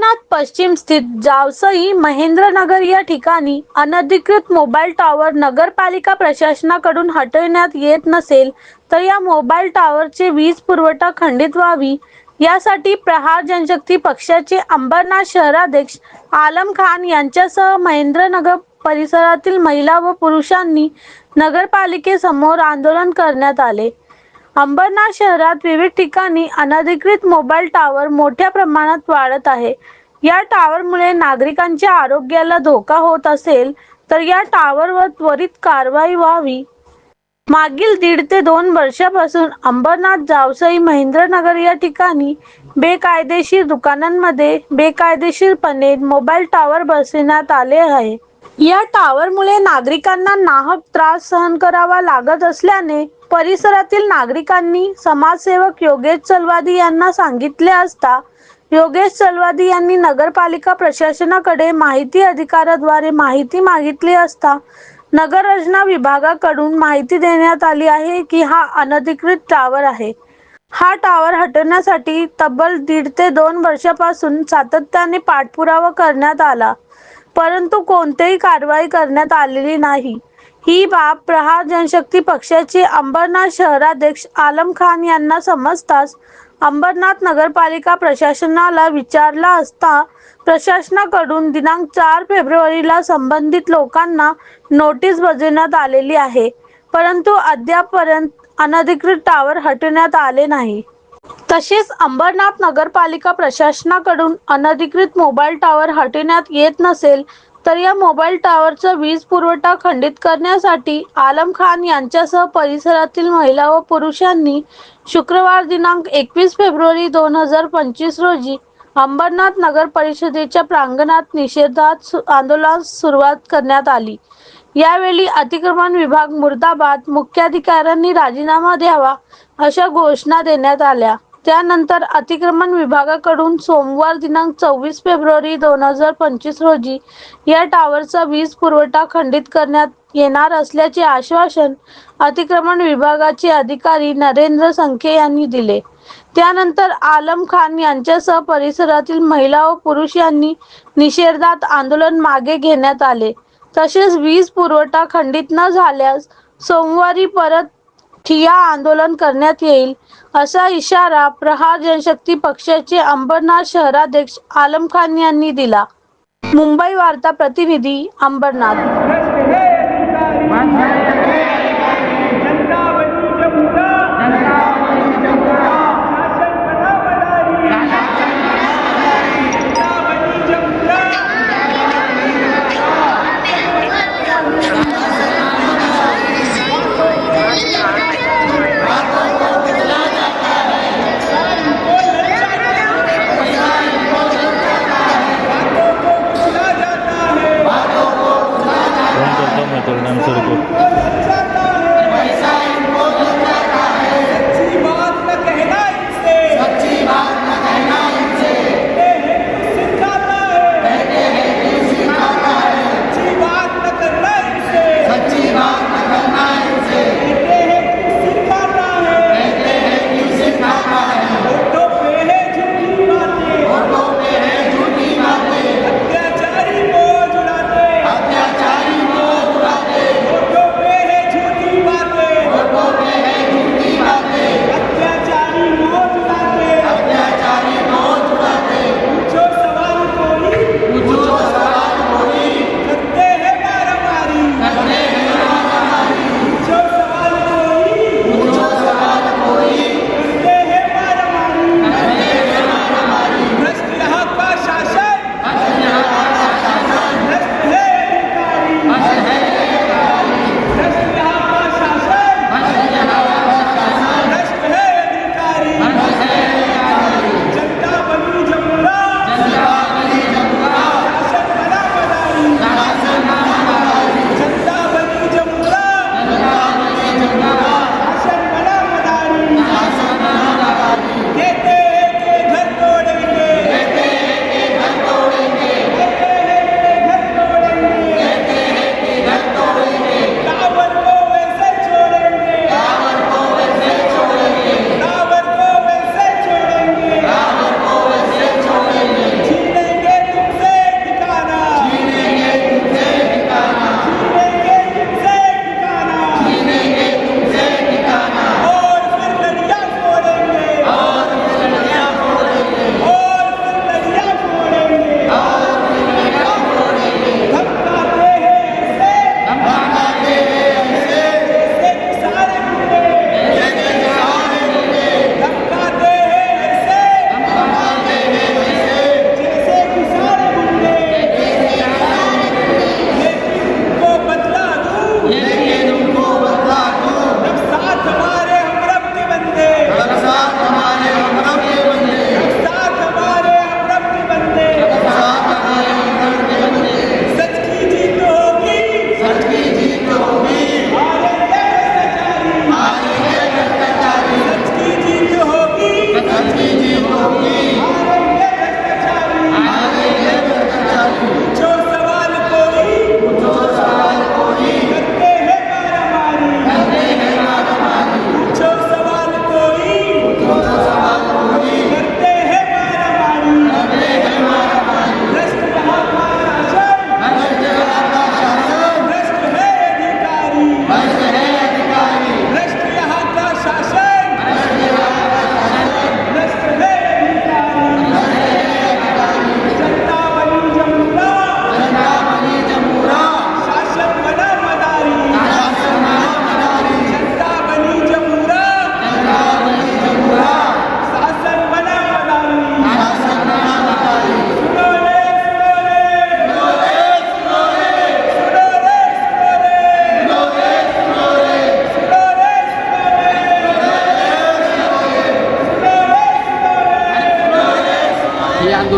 अंबरनाथ पश्चिम स्थित जावसई महेंद्रनगर या ठिकाणी अनधिकृत मोबाईल टॉवर नगरपालिका प्रशासनाकडून हटवण्यात येत नसेल तर या मोबाईल टॉवरचे वीज पुरवठा खंडित व्हावी. यासाठी प्रहार जनशक्ती पक्षाचे अंबरनाथ शहराध्यक्ष आलम खान यांच्यासह महेंद्रनगर परिसरातील महिला व पुरुषांनी नगरपालिकेसमोर आंदोलन करण्यात आले. अंबरनाथ शहरात विविध ठिकाणी अनधिकृत मोबाईल टॉवर मोठ्या प्रमाणात वाढत आहे. या टॉवरमुळे नागरिकांच्या आरोग्याला धोका होत असेल तर या टॉवरवर त्वरित कारवाई व्हावी. मागील दीड ते दोन वर्षापासून अंबरनाथ जावसई महेंद्रनगर या ठिकाणी बेकायदेशीर दुकानांमध्ये बेकायदेशीरपणे मोबाईल टॉवर बसविण्यात आले आहे. या टॉवरमुळे नागरिकांना नाहक त्रास सहन करावा लागत असल्याने परिसरातील नागरिकांनी समाजसेवक योगेश चलवादी यांना सांगितले असता योगेश चलवादी यांनी नगरपालिका प्रशासनाकडे माहिती अधिकाराद्वारे माहिती मागितली असता नगर रचना विभागाकडून माहिती देण्यात आली आहे की हा अनधिकृत टावर आहे. हा टावर हटवण्यासाठी तब्बल दीड ते दोन वर्षापासून सातत्याने पाठपुरावा करण्यात आला परंतु कोणतीही कारवाई करण्यात आलेली नाही. ही बाब प्रहार जनशक्ती पक्षाचे अंबरनाथ शहराध्यक्ष आलम खान यांना समजताच अंबरनाथ नगरपालिका प्रशासनाला विचारला असता प्रशासनाकडून दिनांक चार फेब्रुवारीला संबंधित लोकांना नोटीस बजावण्यात आलेली आहे. परंतु अद्यापपर्यंत अनधिकृत टावर हटवण्यात आले नाही. तसेच अंबरनाथ नगरपालिका प्रशासनाकडून अनधिकृत मोबाईल टावर हटवण्यात येत नसेल तर या मोबाईल टॉवरचा वीज पुरवठा खंडित करण्यासाठी आलम खान यांच्यासह परिसरातील महिला व पुरुषांनी शुक्रवार दिनांक एकवीस फेब्रुवारी दोन हजार पंचवीस रोजी अंबरनाथ नगर परिषदेच्या प्रांगणात निषेधात सु- आंदोलनास सुरुवात करण्यात आली. यावेळी अतिक्रमण विभाग मुर्दाबाद मुख्याधिकाऱ्यांनी राजीनामा द्यावा अशा घोषणा देण्यात आल्या. त्यानंतर अतिक्रमण विभागाकडून सोमवार दिनांक चोवीस फेब्रुवारी दोन हजार पंचवीस रोजी या टॉवरचा वीज पुरवठा खंडित करण्यात येणार असल्याचे आश्वासन अतिक्रमण विभागाचे अधिकारी नरेंद्र संखे यांनी दिले. त्यानंतर आलम खान यांच्यासह परिसरातील महिला व पुरुष यांनी निषेधात आंदोलन मागे घेण्यात आले. तसेच वीज पुरवठा खंडित न झाल्यास सोमवारी परत ठिया आंदोलन करण्यात येईल असा इशारा प्रहार जनशक्ती पक्षाचे अंबरनाथ शहराध्यक्ष आलम खान यांनी दिला. मुंबई वार्ता प्रतिनिधी अंबरनाथ.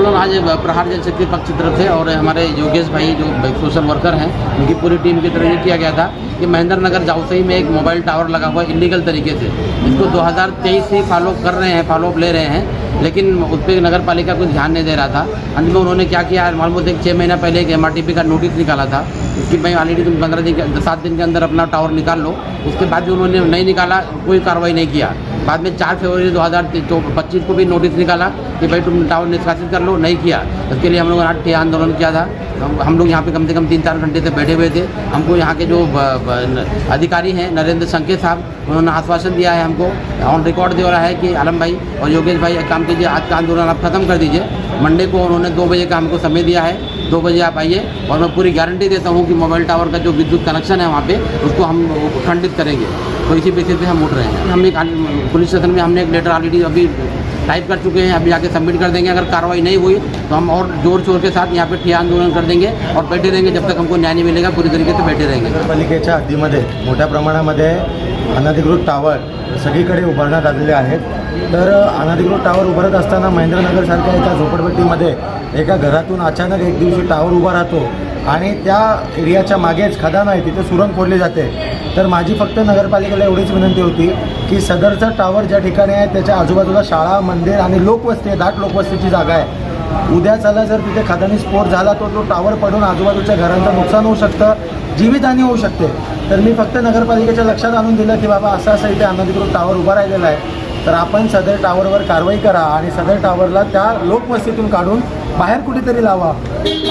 आज प्रहार जनशक्ति पक्ष की तरफ़ से और हमारे योगेश भाई जो सोशल वर्कर हैं, उनकी पूरी टीम की तरफ़ ये किया गया था कि महेंद्र नगर जाउसई में एक मोबाइल टावर लगा हुआ इलीगल तरीके से। इसको 2023 से फॉलो कर रहे हैं फॉलोअप ले रहे हैं, लेकिन उस पर नगर पालिका कुछ ध्यान नहीं दे रहा था। अंत में उन्होंने क्या किया मालूम एक छः महीना पहले एक एमआरटीपी का नोटिस निकाला था कि भाई ऑलरेडी तुम पंद्रह दिन सात दिन के अंदर अपना टावर निकाल लो। उसके बाद भी उन्होंने नहीं निकाला, कोई कार्रवाई नहीं किया। बाद में चार फरवरी दो हज़ार पच्चीस को भी नोटिस निकाला कि भाई तुम टावर निष्कासित कर लो, नहीं किया। इसके लिए हम लोगों ने ठे आंदोलन किया था। हम लोग यहाँ पे कम से कम तीन चार घंटे से बैठे हुए थे। हमको यहाँ के जो अधिकारी हैं, नरेंद्र संकेत साहब, उन्होंने आश्वासन दिया है हमको ऑन रिकॉर्ड दे रहा है कि आलम भाई और योगेश भाई एक काम कीजिए, आज का आंदोलन आप खत्म कर दीजिए। मंडे को उन्होंने दो बजे का हमको समय दिया है। दो बजे आप आइए और मैं पूरी गारंटी देता हूँ कि मोबाइल टावर का जो विद्युत कनेक्शन है वहाँ पर उसको हम खंडित करेंगे। तो इसी बेसिस पे हम उठ रहे हैं। हम एक पुलिस स्टेशन में हमने एक लेटर ऑलरेडी अभी टाइप कर चुके हैं अभी जाके सबमिट कर देंगे। अगर कार्रवाई नहीं हुई तो हम और जोर शोर के साथ यहाँ पे ठिया आंदोलन कर देंगे और बैठे रहेंगे। जब तक हमको न्याय नहीं मिलेगा पूरी तरीके से बैठे रहेंगे। नगरपालिकेच्या हद्दीमध्ये मोठ्या प्रमाणामध्ये अनधिकृत टावर सगळीकडे उभारण्यात आलेले आहेत. तर अनधिकृत टावर उभारत असताना महेंद्रनगरसारख्या एका झोपडपट्टीमध्ये एका घरातून अचानक एक दिवशी टावर उभा राहतो. आणि त्या एरियाच्या मागेच खदान आहे तिथे सुरंग फोडली जाते. तर माझी फक्त नगरपालिकेला एवढीच विनंती होती की सदरचा टावर ज्या ठिकाणी आहे त्याच्या आजूबाजूला शाळा मंदिर आणि लोकवस्ती आहे दाट लोकवस्तीची जागा आहे. उद्या चला जर तिथे खदानी स्फोट झाला तो तो टावर पडून आजूबाजूच्या घरांचं नुकसान होऊ शकतं जीवितहानी होऊ शकते. तर मी फक्त नगरपालिकेच्या लक्षात आणून दिलं की बाबा असं असं इथे अनधिकृत टावर उभा राहिलेला आहे. तर आपण सदर टावरवर कारवाई करा आणि सदर टावरला त्या लोकवस्तीतून काढून बाहेर कुठेतरी लावा.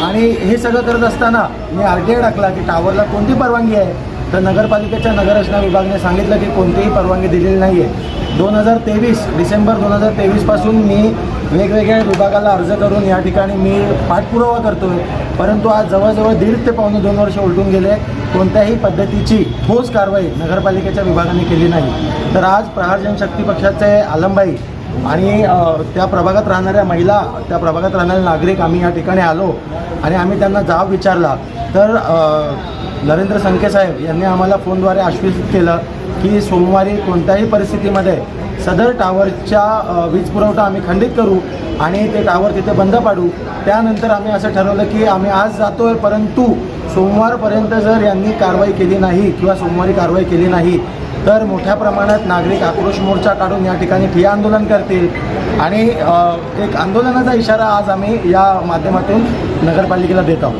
आणि हे सगळं करत असताना मी आर टी आय टाकला की टावरला कोणती परवानगी आहे? तर नगरपालिकेच्या नगररचना विभागाने सांगितलं की कोणतीही परवानगी दिलेली नाही आहे दोन हजार तेवीस डिसेंबर दोन हजार तेवीसपासून मी वेगवेगळ्या विभागाला अर्ज करून या ठिकाणी मी पाठपुरावा करतो आहे परंतु आज जवळजवळ दीड ते पावणे दोन वर्ष उलटून गेले. कोणत्याही पद्धतीची ठोस कारवाई नगरपालिकेच्या विभागाने केली नाही. तर आज प्रहार जनशक्ती पक्षाचे आलमबाई आणि त्या प्रभागात राहणाऱ्या महिला त्या प्रभागात राहणारे नागरिक आम्ही या ठिकाणी आलो आणि आम्ही त्यांना जाब विचारला. तर नरेंद्र संकेसाहेब यांनी आम्हाला फोनद्वारे आश्वासित केलं की सोमवारी कोणत्याही परिस्थितीमध्ये सदर टावरच्या वीज पुरवठा आम्ही खंडित करू आणि ते टावर तिथे बंद पाडू. त्यानंतर आम्ही असं ठरवलं की आम्ही आज जातो आहे परंतु सोमवारपर्यंत जर यांनी कारवाई केली नाही किंवा सोमवारी कारवाई केली नाही तर मोठ्या प्रमाणात नागरिक आक्रोश मोर्चा काढून या ठिकाणी ठिय्या आंदोलन करतील. आणि एक आंदोलनाचा इशारा आज आम्ही या माध्यमातून नगरपालिकेला देत आहोत.